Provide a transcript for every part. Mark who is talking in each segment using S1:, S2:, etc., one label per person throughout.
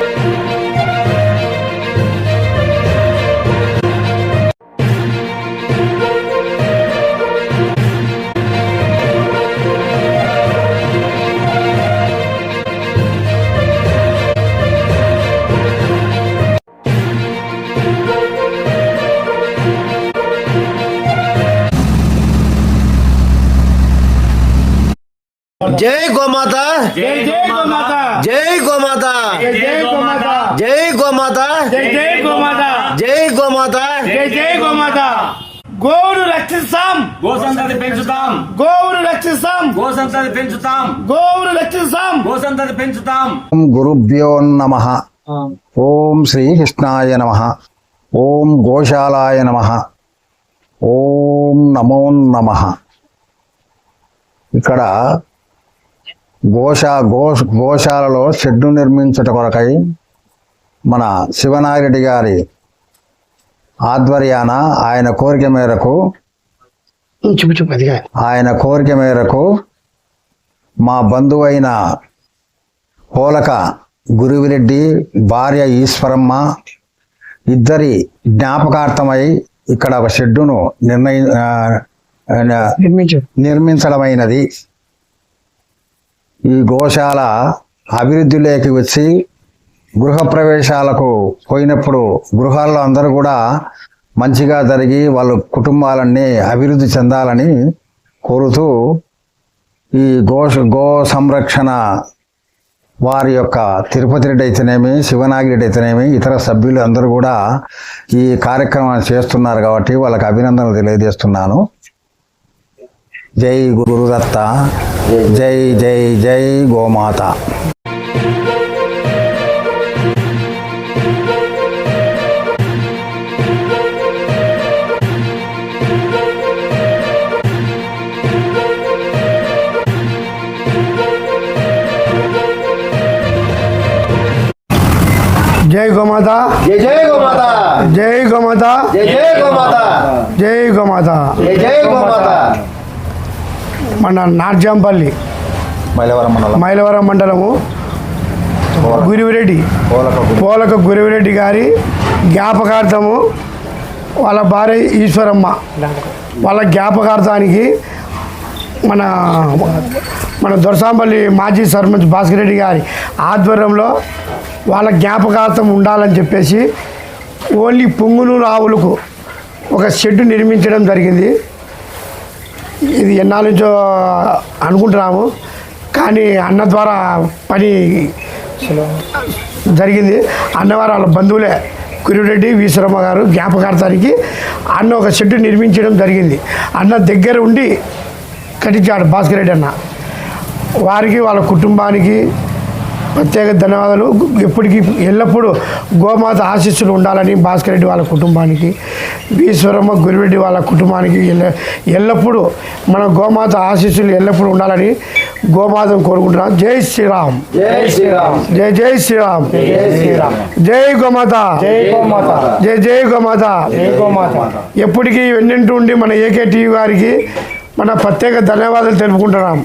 S1: Thank you. జై గోమాత
S2: జై జై గోమాత
S1: జై గోమాత
S2: జై జై గోమాత
S1: జై గోమాత
S2: జై గోమాత
S1: జై గోమాత
S2: జై జై గోమాత గోవును రక్షిస్తాం।
S3: గోసంతతి పెంచుతాం।
S2: గోవును రక్షిస్తాం.
S3: గోసంతతి పెంచుతాం.
S2: గోవును రక్షిస్తాం.
S3: గోసంతతి పెంచుతాం.
S4: ఓం గురుభ్యో నమ. ఓం శ్రీకృష్ణాయ నమ. ఓం గోశాలాయ నమ. ఓం నమో నమ. ఇక్కడ గోశా గో గోశాలలో షెడ్డు నిర్మించుట కొరకై మన శివనారెడ్డి గారి ఆధ్వర్యాన ఆయన కోరిక మేరకు ఆయన కోరిక మేరకు మా బంధువైన పోలక గురువిరెడ్డి భార్య ఈశ్వరమ్మ ఇద్దరి జ్ఞాపకార్థమై ఇక్కడ ఒక షెడ్డును నిర్ణయి నిర్మించడమైనది. ఈ గోశాల అభివృద్ధిలోకి వచ్చి గృహప్రవేశాలకు పోయినప్పుడు గృహాల్లో అందరూ కూడా మంచిగా జరిగి వాళ్ళ కుటుంబాలన్నీ అభివృద్ధి చెందాలని కోరుతూ ఈ గోష గో సంరక్షణ వారి యొక్క తిరుపతి రెడ్డి అయితేనేమి శివనాగిరెడ్డి అయితేనేమి ఇతర సభ్యులు అందరూ కూడా ఈ కార్యక్రమాన్ని చేస్తున్నారు కాబట్టి వాళ్ళకి అభినందనలు తెలియజేస్తున్నాను. జై గురుదత్త. జై జై జై గోమాత
S2: జై గోమాత
S1: జై జై గోమాత
S2: జై గోమాత
S1: జై జై గోమాత
S2: జై గోమాత
S1: జై జై గోమాత
S2: మన నార్జంపల్లి.
S4: మైలవరం మండలం.
S2: మైలవరం మండలము. గురివిరెడ్డి.
S4: పోలక
S2: గురివిరెడ్డి గారి జ్ఞాపకార్థము వాళ్ళ భార్య ఈశ్వరమ్మ. వాళ్ళ జ్ఞాపకార్థానికి మన మన దొరసాంపల్లి మాజీ సర్పంచ్ భాస్కర్ రెడ్డి గారి ఆధ్వర్యంలో వాళ్ళ జ్ఞాపకార్థం ఉండాలని చెప్పేసి ఓన్లీ పొంగునూరు ఆవులకు ఒక షెడ్ నిర్మించడం జరిగింది. ఇది ఎన్నాళ్ళ నుంచో అనుకుంటున్నాము. కానీ అన్న ద్వారా పని జరిగింది. అన్నవారు వాళ్ళ బంధువులే కురిరెడ్డి వీశ్వరమ్మ గారు జ్ఞాపకార్థానికి అన్న ఒక షెడ్డు నిర్మించడం జరిగింది. అన్న దగ్గర ఉండి కట్టించాడు భాస్కర్ రెడ్డి అన్న. వారికి వాళ్ళ కుటుంబానికి ప్రత్యేక ధన్యవాదాలు. ఎప్పటికీ ఎల్లప్పుడూ గోమాత ఆశీస్సులు ఉండాలని భాస్కర్ రెడ్డి వాళ్ళ కుటుంబానికి ఈశ్వరమ్మ గురిరెడ్డి వాళ్ళ కుటుంబానికి ఎల్ల ఎల్లప్పుడూ మన గోమాత ఆశీస్సులు ఎల్లప్పుడూ ఉండాలని గోమాతను కోరుకుంటున్నాం. జై శ్రీరామ్.
S1: జై శ్రీరామ్.
S2: జై జై శ్రీరామ్.
S1: జై శ్రీరామ్.
S2: జై గోమాత.
S1: జై గోమాత.
S2: జై జై గోమాత.
S1: జై గోమాత.
S2: ఎప్పటికీ వెన్నింటూ ఉండి మన ఏకే టీవీ గారికి మన ప్రత్యేక ధన్యవాదాలు తెలుపుకుంటున్నాం.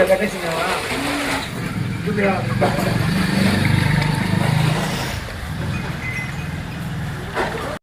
S2: ఇక్కడ కట్టేసిందావా